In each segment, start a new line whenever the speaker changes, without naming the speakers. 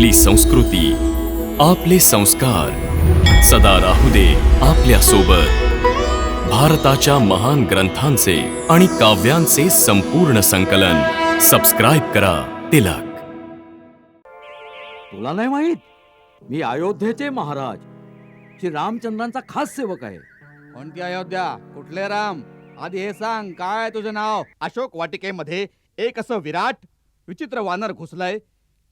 आपली संस्कृती आपले संस्कार. सदा राहू दे आपल्यासोबत भारताच्या महान ग्रंथांचे आणि काव्यांचे संपूर्ण संकलन. सबस्क्राईब करा तिलक.
तुला नाही माहीत? मी अयोध्येचे महाराज. श्री रामचंद्रांचा खास सेवक आहे.
कोणती अयोध्या? कुठले राम? आधी हे सांग काय तुझं नाव? अशोक वाटिकेमध्ये एक असं विराट विचित्र वानर घुसलाय.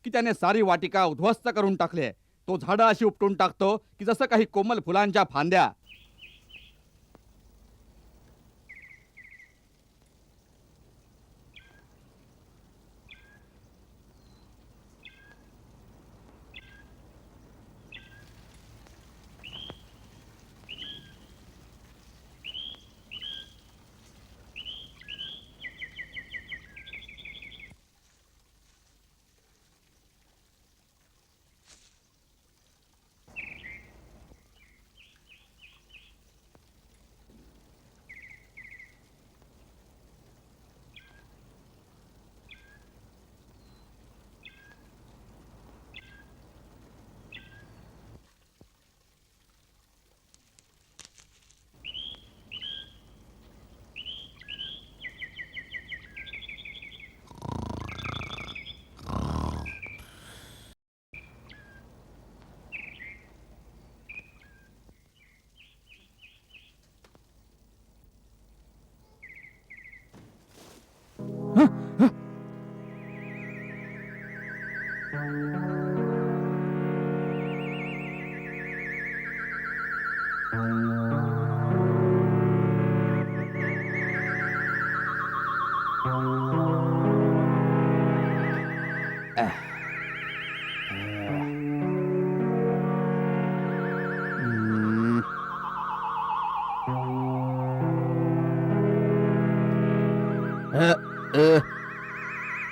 की त्याने सारी वाटिका उद्ध्वस्त करून टाकले तो झाडं अशी उपटून टाकतो की जसं काही कोमल फुलांच्या फांद्या.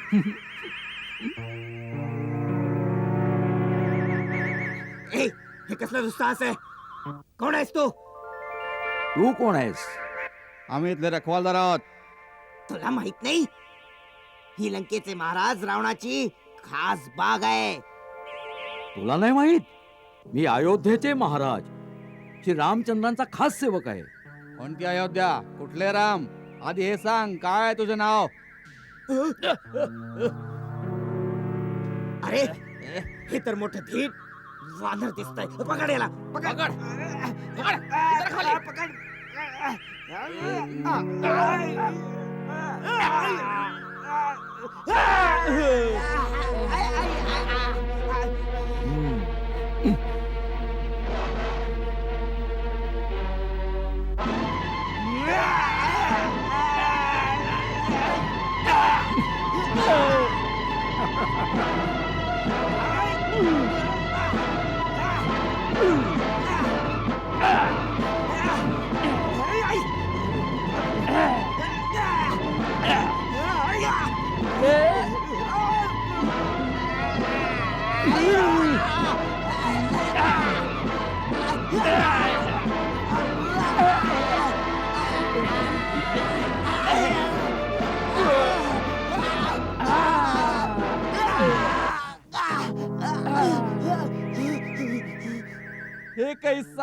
ए, हे कसलं दुस्साहस आहे? कोण आहेस तू?
तू कोण आहेस?
आम्ही इथले रखवालदार आहोत.
तुला माहीत नाही? ही लंकेचे महाराज रावणाची खास बाग आहे.
तुला नाही माहीत? मी अयोध्येचे महाराज. श्री रामचंद्रांचा खास सेवक आहे.
कोणती अयोध्या? कुठले राम? आधी हे सांग काय तुझं नाव?
अरे हे तर मोठं धीट. वानर दिसतंय. पकड याला पकड. पकड. पकड.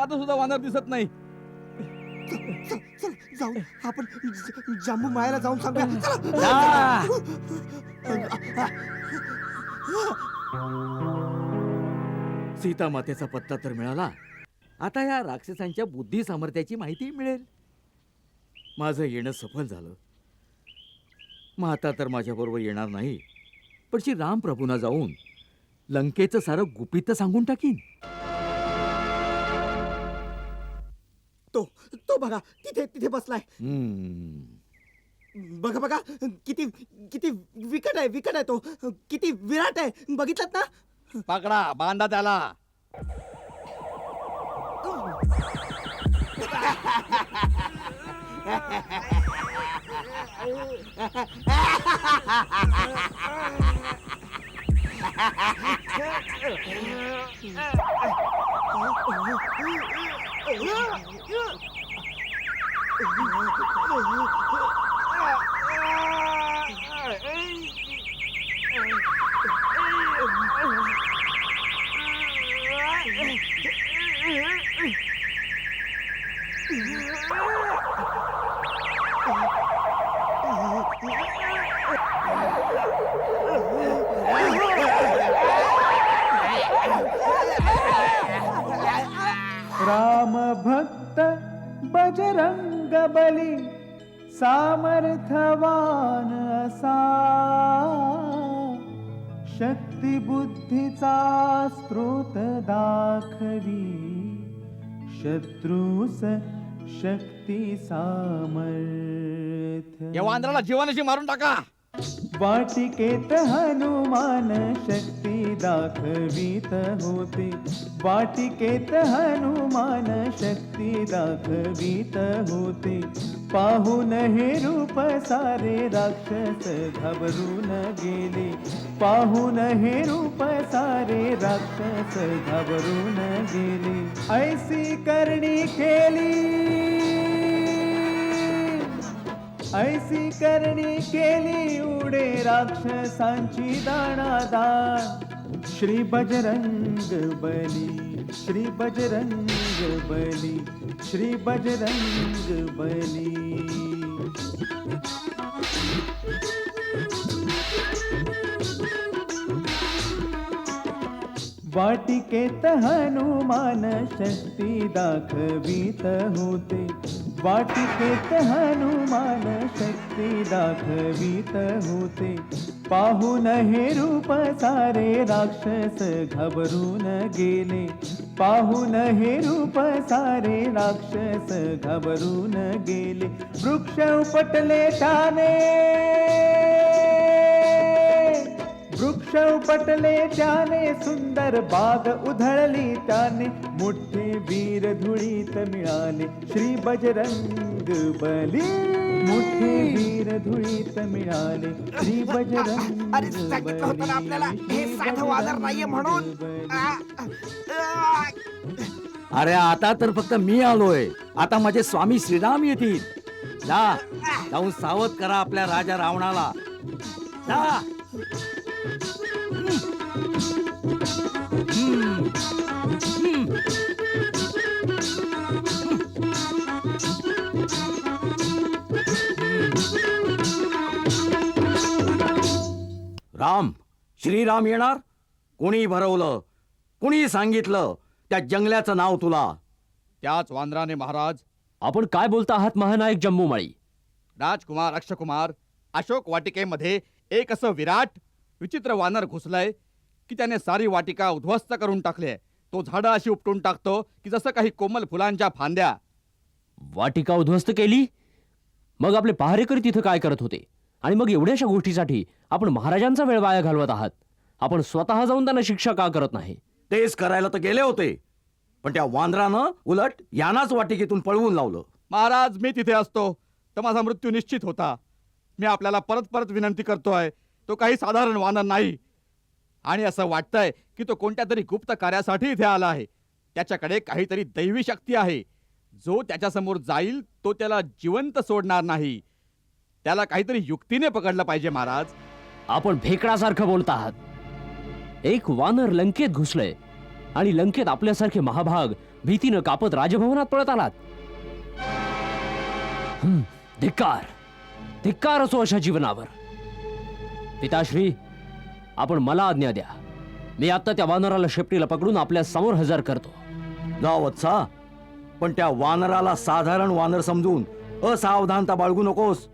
साधं सुद्धा वानर दिसत नाही.
जाऊ. आपण ज- जांबू मायाला जाऊन सांगूया. चला.
सीता मातेचा पत्ता तर मिळाला. आता या राक्षसांच्या बुद्धी सामर्थ्याची माहिती मिळेल. माझं येणं सफल झालं. माता तर माझ्याबरोबर येणार नाही. पण श्री रामप्रभूंना जाऊन लंकेचं सारं गुपित सांगून टाकीन.
तो तो बघा तिथे तिथे बसलाय. बघा बघा किती किती विकट आहे विकट आहे तो. किती विराट आहे. बघितलात ना?
पकडा बांधा त्याला.
哎呀 राम भक्त बजरंग बली सामर्थवान असा. शक्ती बुद्धीचा स्त्रोत दाखवी. शत्रूस शक्ती सामर्थ
या वांद्राला जीवनाशी मारून टाका.
वाटिकेत हनुमान शक्ती दाखवीत होते. वाटिकेत हनुमान शक्ती दाखवीत होते. पाहून हे रूप सारे राक्षस घाबरून गेले. पाहून हे रूप सारे राक्षस घाबरून गेले. ऐसी करणी केली. ऐसी करणी केली उडे राक्षसांची दाणादान श्री बजरंग बली श्री बजरंग बली श्री बजरंग बली. वाटिकेत हनुमान शक्ती दाखवीत होते. वाटिकेत हनुमान दाखवित होते. पाहून हे रूप सारे राक्षस घाबरून गेले. पाहून हे रूप सारे राक्षस घाबरून गेले. वृक्ष उपटले त्याने. वृक्ष उपटले त्याने. सुंदर बाग उधळली त्याने. मोठे वीर धुळीत मिळाले. श्री बजरंग बली. मोठे वीर धुळीत मिळाले. श्री बजरंग
अरे सांगितलं होतं ना आपल्याला हे
श्री
साधं वादळ नाहीये म्हणून.
बजरंग
आ,
बली.
आ,
अरे आता तर फक्त मी आलोय. आता माझे स्वामी श्रीराम येतील. जा जाऊन सावध करा आपल्या राजा रावणाला. जा. श्रीराम येणार? कोणी भरवलं? कुणी सांगितलं? त्या जंगल्याचं नाव तुला.
त्याच वानराने महाराज.
आपण काय बोलता आहात महानायक जम्बूमाळी
राजकुमार अक्षकुमार अशोक वाटिकेमध्ये एक असं विराट विचित्र वानर घुसलंय की त्याने सारी वाटिका उद्ध्वस्त करून टाकली तो झाडं अशी उपटून टाकतो की जसं काही कोमल फुलांच्या फांद्या.
वाटिका उद्ध्वस्त केली? मग आपले पहारेकरी तिथं काय करत होते? आणि मग एवढ्याशा गोष्टीसाठी आपण महाराजांचा वेळ वाया घालवत आहात. आपण स्वतः जाऊन त्यांना शिक्षा का करत नाही?
तेच करायला तर गेले होते. पण त्या वांद्रानं उलट यानाच वाटिकेतून पळवून लावलं.
महाराज मी तिथे असतो. तर माझा मृत्यू निश्चित होता. मी आपल्याला परत परत विनंती करतोय. तो काही साधारण वानर नाही. आणि असं वाटतंय की तो कोणत्या तरी गुप्त कार्यासाठी इथे आला आहे. त्याच्याकडे काहीतरी दैवी शक्ती आहे. जो त्याच्यासमोर जाईल तो त्याला जिवंत सोडणार नाही. त्याला काहीतरी युक्तीने पकडलं पाहिजे महाराज.
आपण भेकडासारखं बोलत आहात. एक वानर लंकेत घुसलंय आणि लंकेत आपल्यासारखे महाभाग भीतीनं कापत राजभवनात पळत आलात. हं, धिक्कार. धिक्कार असो अशा जीवनावर. पिताश्री आपण मला आज्ञा द्या. मी आता त्या वानराला शेपटीला पकडून आपल्यासमोर हजर करतो.
जा वत्सा पण त्या वानराला साधारण वानर समजून असावधानता बाळगू नकोस.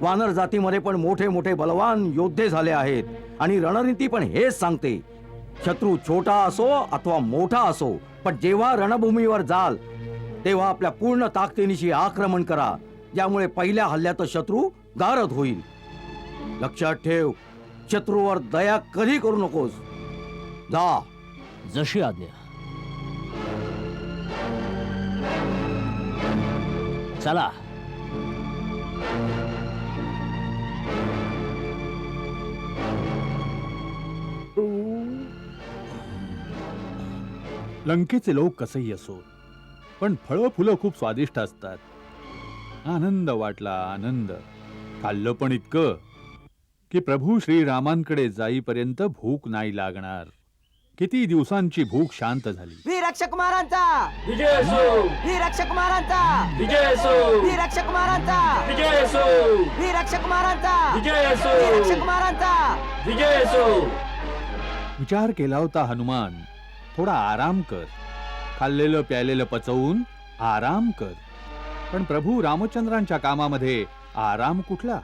वानर जातीमध्ये पण मोठे मोठे बलवान योद्धे झाले आहेत. आणि रणनीती पण हेच सांगते. शत्रू छोटा असो अथवा मोठा असो पण जेव्हा रणभूमीवर जाल तेव्हा आपल्या पूर्ण ताकदीनिशी आक्रमण करा ज्यामुळे पहिल्या हल्ल्यात शत्रू गारद होईल. लक्षात ठेव शत्रूवर दया कधी करू नकोस. जा.
जशी आज्ञा. चला.
लंकेचे लोक कसंही असो पण फळं फुलं खूप स्वादिष्ट असतात. आनंद वाटला आनंद. खाल्लं पण इतकं की प्रभू श्रीरामांकडे जाईपर्यंत भूक नाही लागणार. किती दिवसांची भूक शांत झाली.
वीर रक्षक महाराजांचा! वीर रक्षक महाराजांचा! वीर रक्षक महाराजांचा! वीर रक्षक महाराजांचा! वीर रक्षक महाराजांचा!
विचार केला होता हनुमान थोडा आराम कर. खाल्लेलं प्यायलेलं पचवून आराम कर. पण प्रभू रामचंद्रांच्या कामामध्ये आराम कुठला?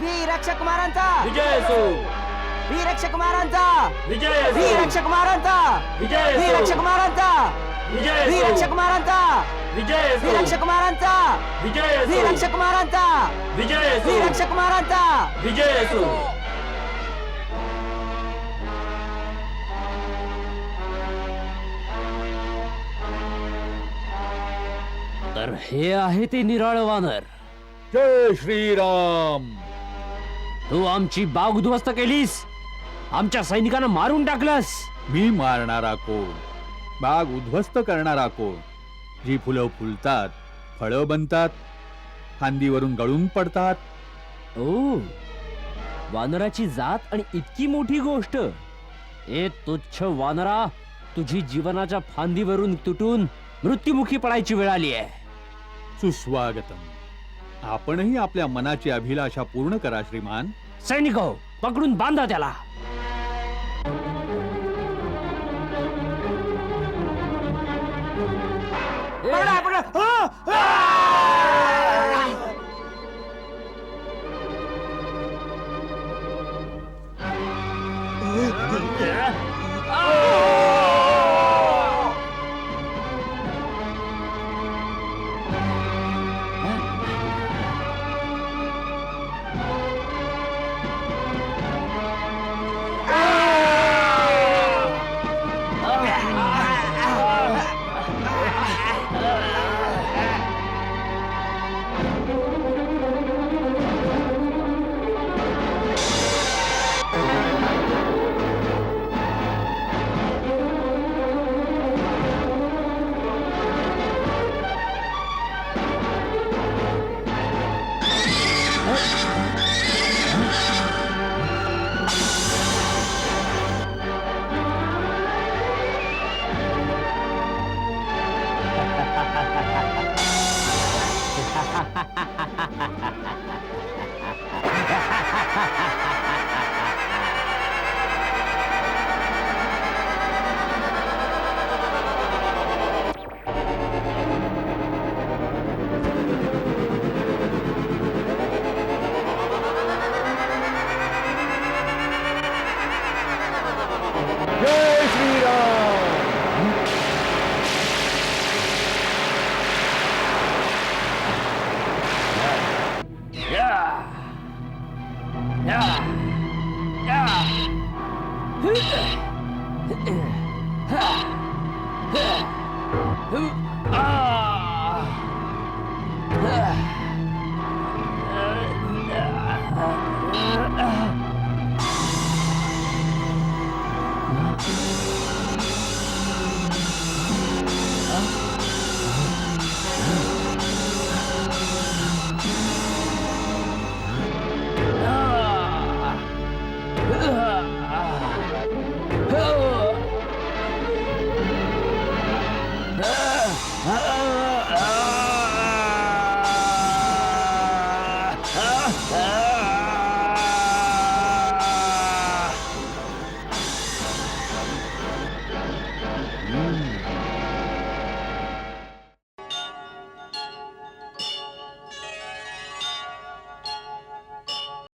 वीर रक्षक महाराजांचा
विजय असो.
वीर रक्षक महाराजांचा
विजय
वीर रक्षक महाराजांचा
विजय
वीर रक्षक महाराजांचा
विजय
वीर रक्षक महाराजांचा
विजय
वीर रक्षक महाराजांचा
विजय
वीर रक्षक महाराजांचा
विजय
वीर रक्षक महाराजांचा
विजय असो.
तर हे आहे ते निराळ वानर.
जय श्रीराम.
तू आमची बाग उद्ध्वस्त केलीस. आमच्या सैनिकांना मारून टाकलंस.
मी मारणारा कोण? बाग उद्ध्वस्त करणारा कोण? जी फुलं फुलतात फळं बनतात फांदीवरून गळून पडतात.
ओ वानराची जात आणि इतकी मोठी गोष्ट. ए तुच्छ वानरा तुझी जीवनाच्या फांदीवरून तुटून मृत्युमुखी पडायची वेळ आली आहे.
सुस्वागतम. आपणही आपल्या मनाची अभिलाषा पूर्ण करा श्रीमान.
सैनिक हो पकडून बांधा त्याला.
पकडा, पकडा.
아!